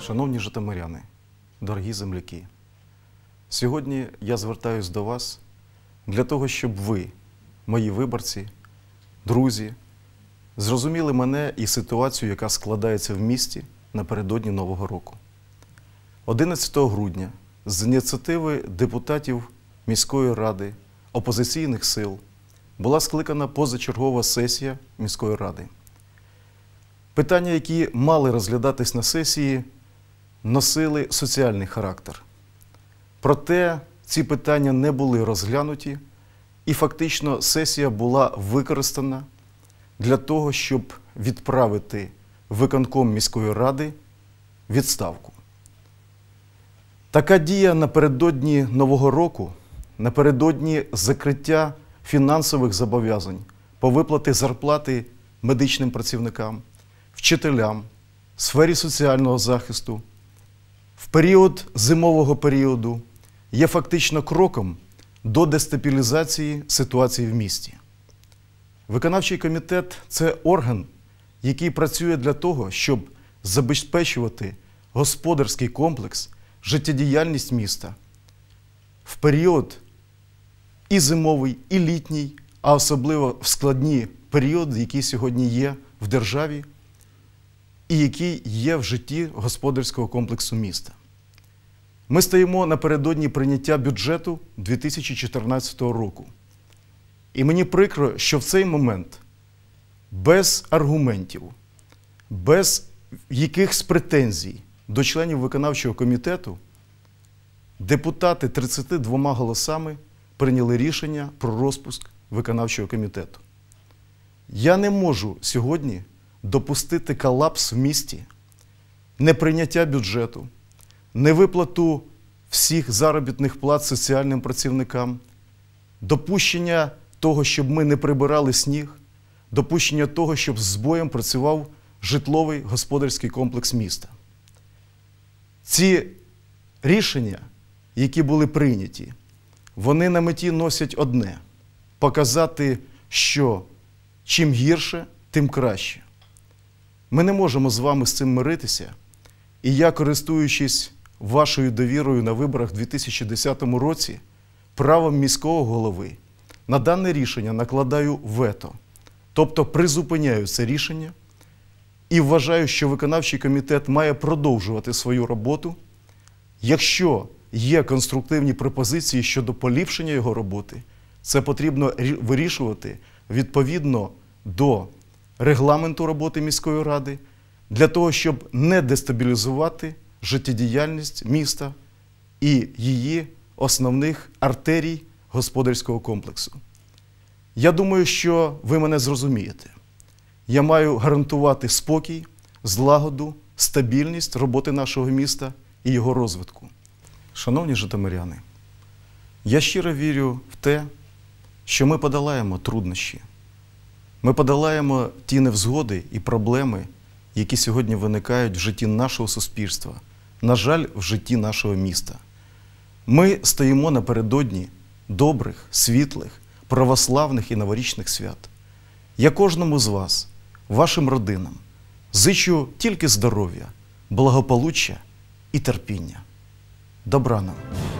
Шановні житомиряни, дорогі земляки, сьогодні я звертаюсь до вас для того, щоб ви, мої виборці, друзі, зрозуміли мене і ситуацію, яка складається в місті напередодні Нового року. 11 грудня з ініціативи депутатів міської ради, опозиційних сил була скликана позачергова сесія міської ради. Питання, які мали розглядатись на сесії, носили соціальний характер. Проте ці питання не були розглянуті, і фактично сесія була використана для того, щоб відправити виконком міської ради відставку. Така дія напередодні Нового року, напередодні закриття фінансових зобов'язань по виплати зарплати медичним працівникам, вчителям, сфері соціального захисту, період зимового періоду є фактично кроком до дестабілізації ситуації в місті. Виконавчий комітет це орган, який працює для того, щоб забезпечувати господарський комплекс, життєдіяльність міста в період і зимовий, і літній, а особливо в складні періоди, які сьогодні є в державі і який є в житті господарського комплексу міста. Ми стоїмо напередодні прийняття бюджету 2014 року. І мені прикро, що в цей момент без аргументів, без якихось претензій до членів виконавчого комітету депутати 32 голосами прийняли рішення про розпуск виконавчого комітету. Я не можу сьогодні допустити колапс в місті, неприйняття бюджету, невиплату всіх заробітних плат соціальним працівникам, допущення того, щоб ми не прибирали сніг, допущення того, щоб з боєм працював житловий господарський комплекс міста. Ці рішення, які були прийняті, вони на меті носять одне показати, що чим гірше, тим краще. Ми не можемо з вами з цим миритися. І я, користуючись вашою довірою на виборах у 2010 році, правом міського голови на дане рішення накладаю вето, тобто призупиняю це рішення і вважаю, що виконавчий комітет має продовжувати свою роботу. Якщо є конструктивні пропозиції щодо поліпшення його роботи, це потрібно вирішувати відповідно до регламенту роботи міської ради для того, щоб не дестабілізувати життєдіяльність міста і її основних артерій господарського комплексу. Я думаю, що ви мене зрозумієте. Я маю гарантувати спокій, злагоду, стабільність роботи нашого міста і його розвитку. Шановні житомиряни, я щиро вірю в те, що ми подолаємо труднощі. Ми подолаємо ті невзгоди і проблеми, які сьогодні виникають в житті нашого суспільства, на жаль, в житті нашого міста. Ми стоїмо напередодні добрих, світлих, православних і новорічних свят. Я кожному з вас, вашим родинам, зичу тільки здоров'я, благополуччя і терпіння. Добра нам!